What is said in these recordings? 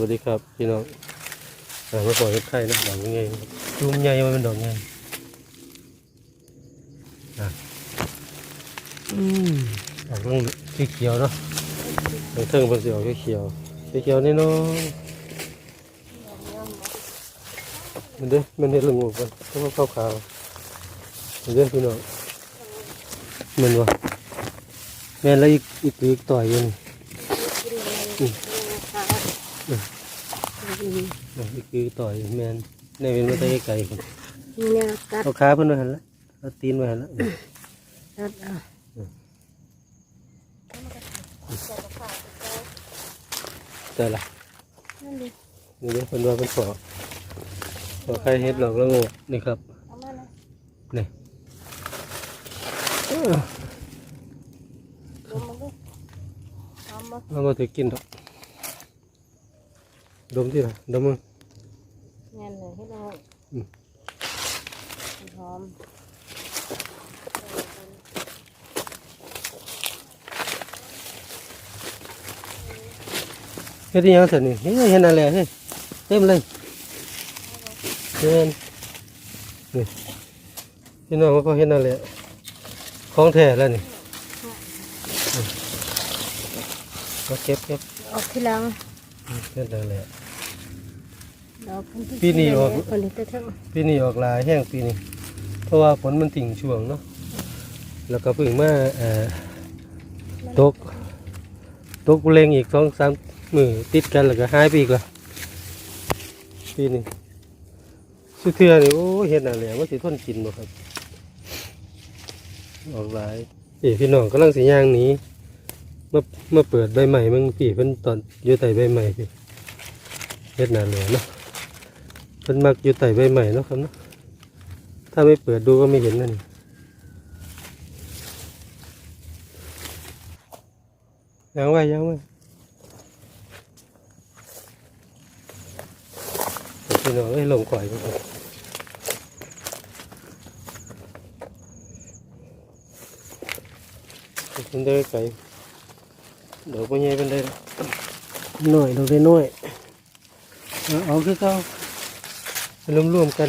วัสดีครับพี่น้องอ่ามาปล่อยไข่นะดอกยังไงจุ่มใหญ่มันเป็นดอกใหญ่อืมดอกต้องสีเขียวเนาะทางเทิงเป็นสีออกเขียวสีเขียวนี่เนาะมันเด้มันเห็ดละงูกันต้องขาขาวๆมันเด้พี่น้องมันวะแม่แล้วอีกอีกอีกต่อยอยู่นี่ เออ นี่คือต่อยแมนในเป็นมาแตไกลคนนี่เนี่ยกัดเอาขาเพิ่นไว้หันละเอาตีนไว้หันละกัดอะแต่ละนั่นดินี่เด้อเพิ่นว่าเพิ่นขอขอใครเฮ็ดหลอกละโงกนี่ครับเอามานะนี่เออดมมันดูเอามาเอามาถือกินดอก ดมที่ละดมมึงแน่นเลยให้เราอืมหอมเฮ็ดอีหยังซั่นนี่เฮ้ยเห็นอะไรเฮ้ยเต็มเลยเห็นนี่พี่น้องว่าพอเห็นอะไรของแท้แล้วนี่อืมมาเก็บเก็บออกทีหลัง เฮ็ดอะไรเราคนที่ปีนี้ออกคนที่จะทั้งปีนี้ออกหลายแห้งปีนี้ เพราะว่าฝนมันทิ้งช่วงเนาะแล้วก็เพิ่งมาเอ่อตกตกเล็งอีกสองสามมือติดกันแล้วก็หายไปอีกละปีนี้สุเทือนี่โอ้ยเห็ดอะไรว่าสิทนกินบ่ครับ ออกหลายเอ้พี่น้องกำลังสิย่างหนี้ มามาเปิดใบใหม่มึงพี่เพิ่นตอนอยู่ใต้ใบใหม่พี่เฮ็ดหนาเหลือเนาะเพิ่นมักอยู่ใต้ใบใหม่เนาะครับเนาะถ้าไม่เปิดดูก็ไม่เห็นนั่นยังไว้ยังไว้เอาพี่น้องเอ้ยลงข่อยไปก่อนเป็นได้ไก่ เดี๋ยวพ่อใหญ่เป็นได้หน่อยเราได้หน่อยเอาเอาคือเขารวมรวมๆกัน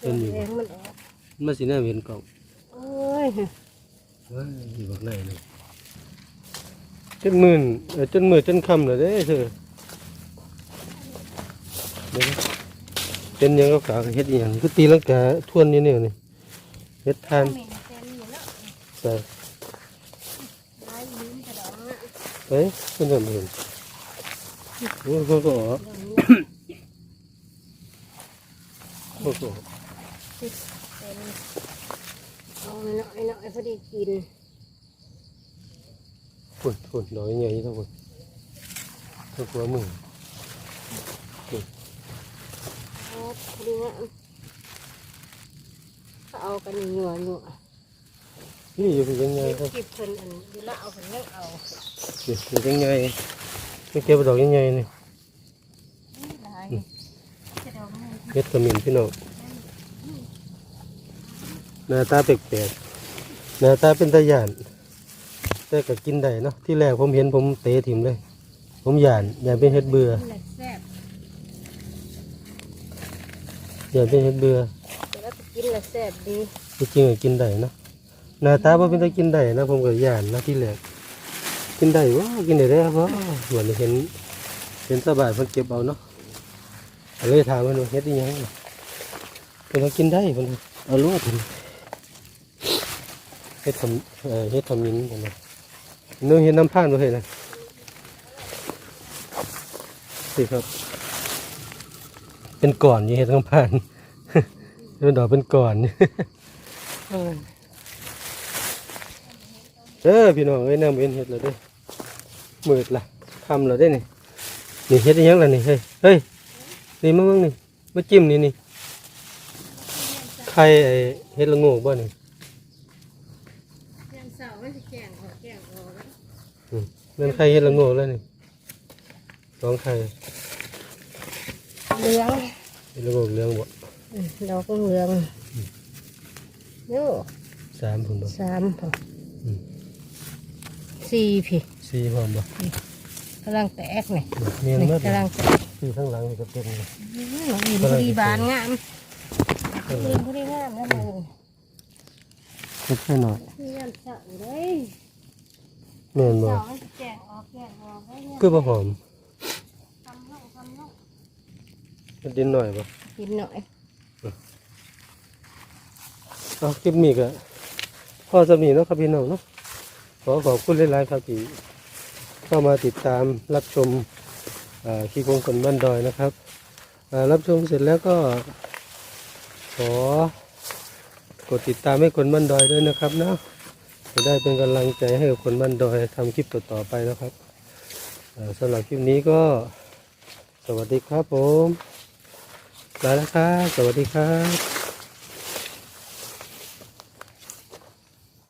เป็นอยู่แรง เอ้ยเพิ่นจะเห็นโอ้โหก็ออกดองนี้โอ้โหเป็นเอาหน่อยหน่อยพอดีกินฝุ่นฝุ่นดอกใหญ่ๆทั้งหมดทั้งหัวมือเอาพอดีว่าก็เอากันหนัวหนัว นี่อยู่เป็นยังไงครับกิบเพิ่นอันอยู่ลเอาเพิ่นยังเอานี่เป็นยังไงไม่เก็บดอกยังไงนี่หลยกระดองมันเฮ็ดขมิ้นพี่น้องหน้าตาแปลกๆหน้าตาเป็นตาหยานแต่ก็กินได้เนาะที่แรกผมเห็นผมเตะถิ่มเลย ผมหยานหยานเป็นเฮ็ดเบื่อหลกแซ่บหยานเป็นเฮ็ดเบื่อแต่แล้วก็กินแล้วแซ่บดีที่จริงก็กินได้เนาะ หน้าตาบ่เป็นตากินได้นะผมก็หยานนะที่แรกกินได้ว้ากินได้แล้วเพราะเหมือนเห็นเห็นสบายเพิ่นเก็บเอาเนาะเลยถามเพิ่นว่าเฮ็ดอีหยังเพิ่นว่ากินได้เพิ่นเอาลวดเพิ่นเฮ็ดทำเอ่อเฮ็ดทำมินเพิ่นว่านึกเห็นน้ำผ่านบ่เห็นนะสิครับ เป็นก่อนยี่เฮ็ดน้ำผ่านเป็นดอกเป็นก่อน เออพี่น้องเอ้ยน้ำเอ็นเฮ็ดแล้วเด้อมืดละค่ำแล้วเด้นี่นี่เฮ็ดอีหยังล่ะนี่เฮ้ยเฮ้ยนี่มาเบิ่งนี่มาจิ้มนี่นี่ไข่ไอ้เฮ็ดละโงกบ่นี่เดือนเสาร์มันจะแกงออกแกงออกแล้วอืมนั่นไข่เฮ็ดละโงกแล้วนี่สองไข่เหลืองเฮ็ดละโงกเหลืองบ่อืมดอกเหลืองโย่สามพุ่นบ่สามพออม สี่พี่สี่พร้อมบ่ขกำลังแตกนี่เนียนนี่มากกำลังแตกที่ข้างหลังนี่ก็เป็นอื้อน้องอินพอดีบานงามน้องอินพอดีงามนะมึงเล็กหน่อยนี่ยามเช้าเลยแม่นบ่เช้ามันแจกออกแจกออกได้เนี่ยคือบ่หอมทำน้องทำน้องมันดินหน่อยบ่กินหน่อยเอาคลิปนี้ก็พอจะมีเนาะครับพี่น้องเนาะ ขอขอบคุณหลายๆครับที่เข้ามาติดตามรับชมขี้โกงคนบ้านดอยนะครับ รับชมเสร็จแล้วก็ ขอกดติดตามให้คนบ้านดอยด้วยนะครับเนะจะได้เป็นกำลังใจให้กับคนบ้านดอยทำคลิปต่อๆไปนะครับอ่าสำหรับคลิปนี้ก็สวัสดีครับผมลาแล้วครับ สวัสดีครับ